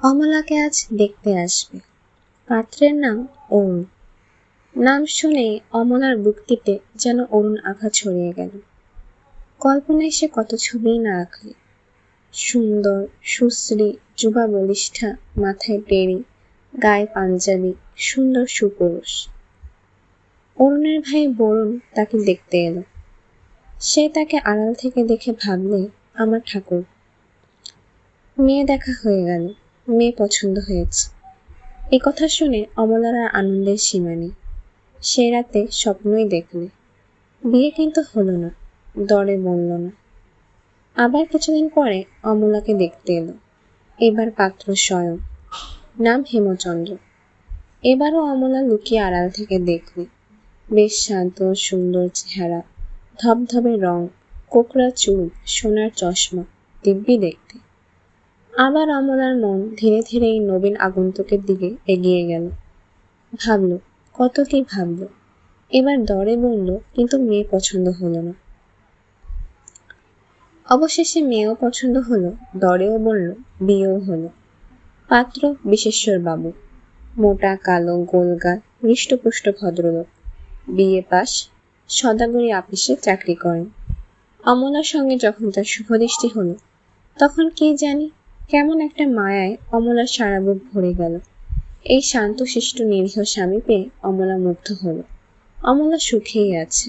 অমলাকে আজ দেখতে আসবে। পাত্রের নাম অরুণ। নাম শুনেই অমলার বুকটিতে যেন অরুণ আঘাত ছড়িয়ে গেল। কল্পনায় সে কত ছবিই না আঁকলে। সুন্দর, সুশ্রী, যুবা বলিষ্ঠা, মাথায় টেরি গায়ে পাঞ্জাবি, সুন্দর সুপুরুষ। অরুণের ভাই বরুণ তাকে দেখতে এলো। সে তাকে আড়াল থেকে দেখে ভাবলে, আমার ঠাকুর, মেয়ে দেখা হয়ে গেল। মেয়ে পছন্দ হয়েছে। এ কথা শুনে অমলার আর আনন্দের সীমা নেই। সে রাতে স্বপ্নই দেখলে। বিয়ে কিন্তু হলো না, দরে বলল না। আবার কিছুদিন পরে অমলাকে দেখতে এলো। এবার পাত্র স্বয়ং, নাম হেমচন্দ্র। এবারও অমলা লুকিয়ে আড়াল থেকে দেখলে। বেশ শান্ত, সুন্দর চেহারা, ধবধবে রং, কোকড়া চুল, সোনার চশমা, দিব্যি দেখতে। আবার অমলার মন ধীরে ধীরে এই নবীন আগন্তুকের দিকে এগিয়ে গেল। ভাবল, কত কি ভাবল। এবার দরে বলল, কিন্তু মেয়ে পছন্দ হলো না। অবশেষে মেয়েও পছন্দ হলো, দরেও বলল, বিয়েও হলো। পাত্র বিশেশ্বর বাবু মোটা, কালো গোলগাল হৃষ্টপুষ্ট ভদ্রলোক। বিয়ে পাস, সদাগরি আপিসে চাকরি করেন। অমলার সঙ্গে যখন তার শুভদৃষ্টি হলো, তখন কে জানি কেমন একটা মায়ায় অমলার সারা বুক ভরে গেল। এই শান্তশিষ্ট নিরীহ স্বামী পেয়ে অমলা মুগ্ধ হলো। অমলা সুখেই আছে।